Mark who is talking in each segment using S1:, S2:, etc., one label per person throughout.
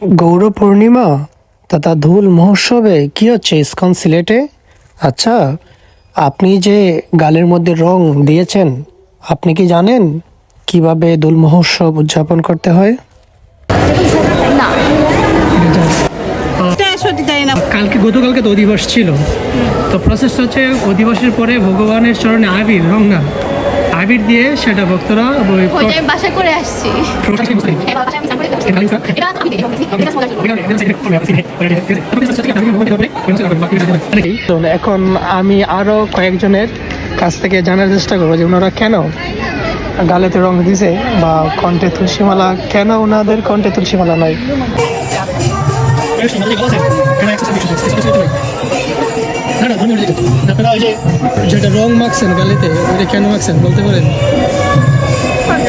S1: গৌর পূর্ণিমা তথা ধুল মহোৎসবে কি হচ্ছে ইস্কন সিলেটে? আচ্ছা আপনি যে গালের মধ্যে রং দিয়েছেন আপনি কি জানেন কীভাবে দোল মহোৎসব উদযাপন করতে হয়?
S2: না।
S3: না।
S1: কালকে গতকালকে তো অধিবাস ছিল। তো প্রসেসটা হচ্ছে অধিবাসের পরে ভগবানের চরণে আবির রঙা আবির দিয়ে সেটা ভক্তরা
S2: আমি বাসা করে আসছি
S1: এখন আমি আরও কয়েকজনের কাছ থেকে জানার চেষ্টা করব যে ওনারা কেন গালেতে রং দিছে বা কণ্ঠে তুলসীমালা কেন ওনাদের কণ্ঠে তুলসীমালা নাই আপনারা ওই যে যেটা রং মাখছেন গালিতে ওইটা কেন মাখছেন বলতে পারেন?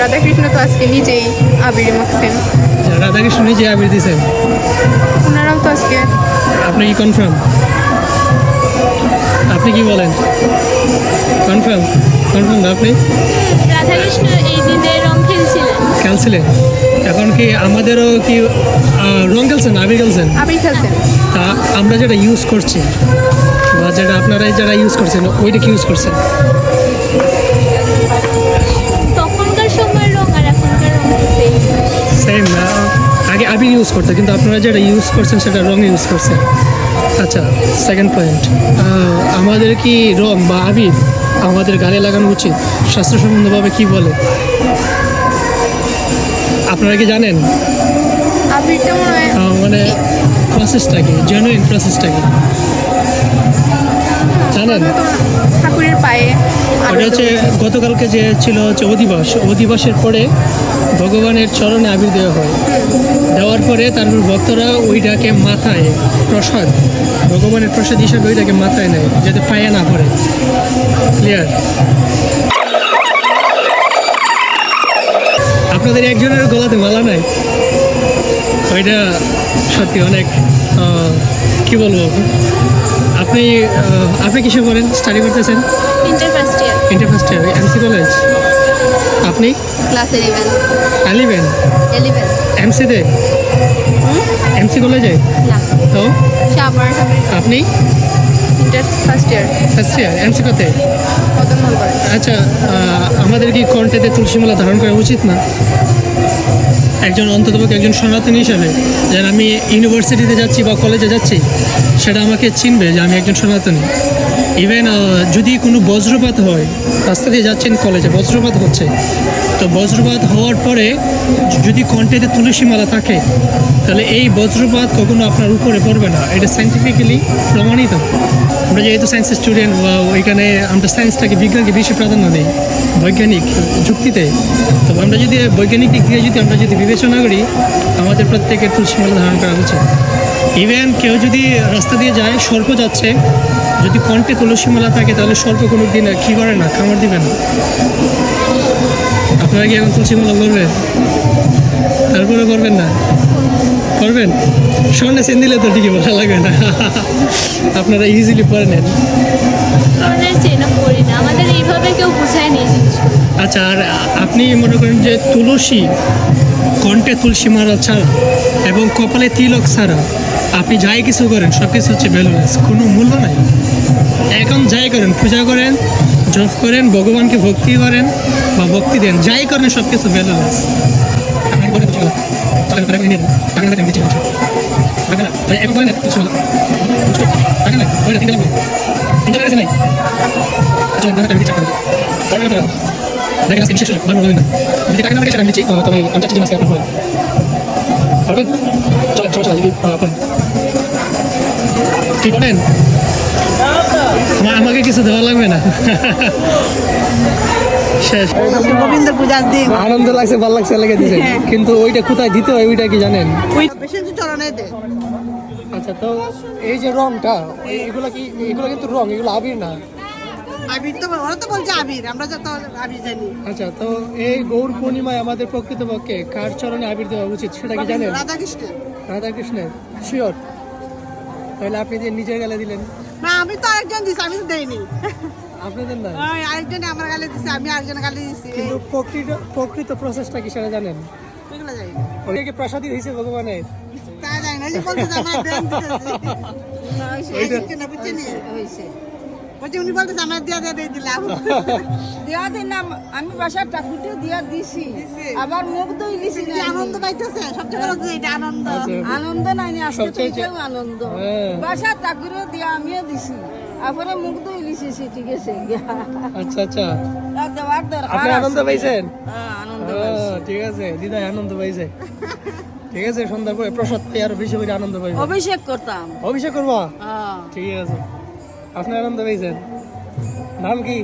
S2: রাধা কৃষ্ণ তো আজকে নিজেই আবির মাখছেন।
S1: রাধাকৃষ্ণ নিজে আবির দিয়েছেন
S2: ওনারাও তো আজকে
S1: আপনি কি কনফার্ম আপনি কি বলেন? কনফার্ম কনফার্ম আপনি?
S2: রাধাকৃষ্ণ এই দিনে রং খেলছিলেন।
S1: খেলছিলেন। এখন কি আমাদেরও কি রং খেলছেন আবির খেলছেন?
S2: আবির খেলছেন।
S1: তা আমরা যেটা ইউজ করছি যেটা আপনারা যারা ইউজ করছেন ওইটা কি ইউজ করছেন। সেম আগে আবির ইউজ করতে কিন্তু আপনারা যেটা ইউজ করছেন সেটা রং ইউজ করছেন। আচ্ছা সেকেন্ড পয়েন্ট আমাদের কি রং বা আবির আমাদের গালে লাগানো উচিত? স্বাস্থ্যসম্মতভাবে কি বলে? আপনারা কি জানেন?
S2: মানে
S1: প্রসেসটা কি? জেনুইন প্রসেসটা কি? জানেন?
S2: ঠাকুরের পায়ে।
S1: ওটা হচ্ছে গতকালকে যে ছিল হচ্ছে অধিবাস অধিবাসের পরে ভগবানের চরণে আবির দেওয়া হয়। দেওয়ার পরে তারপর ভক্তরা ওইটাকে মাথায় প্রসাদ ভগবানের প্রসাদ হিসাবে ওইটাকে মাথায় নেয় যাতে পায়ে না পড়ে। ক্লিয়ার আপনাদের একজনের গলাতে মালা নাই? ওইটা সত্যি অনেক কি বলব? আপনি আপনি কিসে করেন স্টাডি করতেছেন?
S2: Inter first year
S1: inter first year MC college আপনি?
S2: ক্লাস ইলেভেন
S1: আলিবেন
S2: ইলেভেন
S1: এমসিতে এমসি কলেজে
S2: না
S1: তো?
S2: সাবার
S1: আপনি?
S2: Inter first year
S1: first year MC
S2: Madan
S1: আচ্ছা আমাদের কি কণ্ঠেতে তুলসীমালা ধারণ করা উচিত না? একজন অন্ততপক্ষে একজন সনাতনী হিসাবে যেন আমি ইউনিভার্সিটিতে যাচ্ছি বা কলেজে যাচ্ছি, সেটা আমাকে চিনবে যে আমি একজন সনাতনী। ইভেন যদি কোনো বজ্রপাত হয় রাস্তা দিয়ে যাচ্ছেন কলেজে, বজ্রপাত হচ্ছে। তো বজ্রপাত হওয়ার পরে যদি কণ্ঠেতে তুলসী মালা থাকে, তাহলে এই বজ্রপাত কখনো আপনার উপরে পড়বে না। এটা সাইন্টিফিক্যালি প্রমাণিত। আমরা যেহেতু সায়েন্সের স্টুডেন্ট বা ওইখানে আমরা সায়েন্সটাকে বিজ্ঞানকে বেশি প্রাধান্য দিই বৈজ্ঞানিক যুক্তিতে। তো আমরা যদি বৈজ্ঞানিক দিক দিয়ে যদি আমরা যদি বিবেচনা করি, আমাদের প্রত্যেকের তুলসীমালা ধারণ করা উচিত। ইভেন কেউ যদি রাস্তা দিয়ে যায় সর্প যাচ্ছে যদি কণ্ঠে তুলসী মালা থাকে তাহলে সর্প কোনো দিন কী করে না খাবার দিবে না। আপনারা কি এখন তুলসী মালা করবেন তারপরে করবেন না? করবেন সামনে সেন দিলে তো ঠিকই ভালো লাগবে না। আপনারা ইজিলি পরে নেন।
S2: আমাদের এইভাবে কেউ বোঝায় নেই
S1: আচ্ছা আর আপনি মনে করেন যে তুলসী কণ্ঠে তুলসী মারা ছাড়া এবং কপালে তিলক ছাড়া আপনি যাই কিছু করেন, সব কিছু হচ্ছে ভ্যালুলেস কোনো মূল্য নাই। এখন যাই করেন, পূজা করেন, জপ করেন, ভগবানকে ভক্তি করেন বা ভক্তি দেন, যাই করেন, সব কিছু ভ্যালুলেস দেখেন, আজকে বিশেষ ভালো হবে না। যদি টাকা না সেটা আমি দিচ্ছি তবে চাচ্ছি যে আজকে আপনার পারবেন চলেন সমস্যা যদি আহ, পারেন ঠিক আমাকে কিছু দেওয়া লাগবে না শেষ
S3: গোবিন্দ পূজার দিন
S1: আনন্দ লাগছে ভালো লাগছে লেগে দিয়েছে কিন্তু ওইটা কোথায় দিতে হয় ওইটা কি জানেন আচ্ছা তো এই যে রংটা এগুলো কি এগুলো কিন্তু রং এগুলো আবির না?
S3: আবির তো ওরা তো বলছে আবির আমরা যত আবির জানি।
S1: আচ্ছা তো এই গৌর পূর্ণিমায় আমাদের প্রকৃতপক্ষে কার চরণে আবির দেওয়া উচিত সেটা কি জানেন?
S3: রাধা কৃষ্ণ
S1: রাধা কৃষ্ণের শিওর তাহলে আপনি যে নিজের গালে দিলেন।
S3: না আমি তো আরেকজন দিছি আমি তো দেইনি।
S1: আপনাদের না?
S3: ওই আরেকজন আমার গালে দিছে আমি আরেকজন গালে দিছি।
S1: কিন্তু প্রকৃত প্রকৃত প্রসেসটা কি সেটা জানেন?
S3: ওইগুলো যাই
S1: ওকে কি প্রসাদী হয়েছে ভগবানের।
S3: তা যাই না যে বলতে আমরা দেন দিতেছি না বুঝছেন বলছি উনি বলতেছে আমরা দিয়া দিয়া দিয়ে দিলাম।
S4: দিয়া দিলাম আমি বাসার দিয়া দিছি। আবার মুখ দই দিছি
S3: আনন্দ পাইতেছে? সবচেয়ে বড় যে এটা আনন্দ।
S1: আচ্ছা।
S4: আনন্দ নাই নি, আজকে তো এটাও আনন্দ।
S1: হ্যাঁ।
S4: বাসার ঠাকুরও দিয়া আমিও দিছি। তারপরে মুখ দই দিছি সে ঠিক আছে
S1: আচ্ছা আচ্ছা।
S4: দেওয়ার দরকার
S1: আপনি আনন্দ পাইছেন?
S4: হ্যাঁ, আনন্দ
S1: ঠিক আছে। দিদাই আনন্দ পাইছে। ঠিক আছে সন্ধ্যার পরে প্রসাদ পেয়ে আরও বেশি করে আনন্দ পাইবে।
S4: অভিষেক করতাম।
S1: অভিষেক করবা?
S4: হ্যাঁ।
S1: ঠিক আছে। আপনি আনন্দ পাইছেন নাম কি?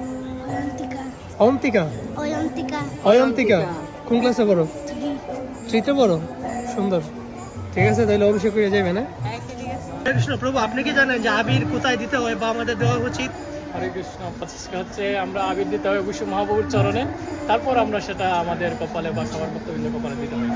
S2: অয়ন্তিকা।
S1: অন্তিকা
S2: অয়ন্তিকা।
S1: অয়ন্তিকা। কোন ক্লাসে পড়ো? থ্রিতে পড়ো? সুন্দর। ঠিক আছে তাহলে অভিষেক করে যাবেন হ্যাঁ কৃষ্ণ প্রভু আপনি কি জানেন যে আবির কোথায় দিতে হয় বা আমাদের দেওয়া উচিত?
S5: হরে কৃষ্ণ হচ্ছে আমরা আবির দিতে হয় অবশ্যই মহাপ্রভুর চরণে। তারপর আমরা সেটা আমাদের কপালে বা সবার ভক্তবৃন্দ কপালে দিতে হয়।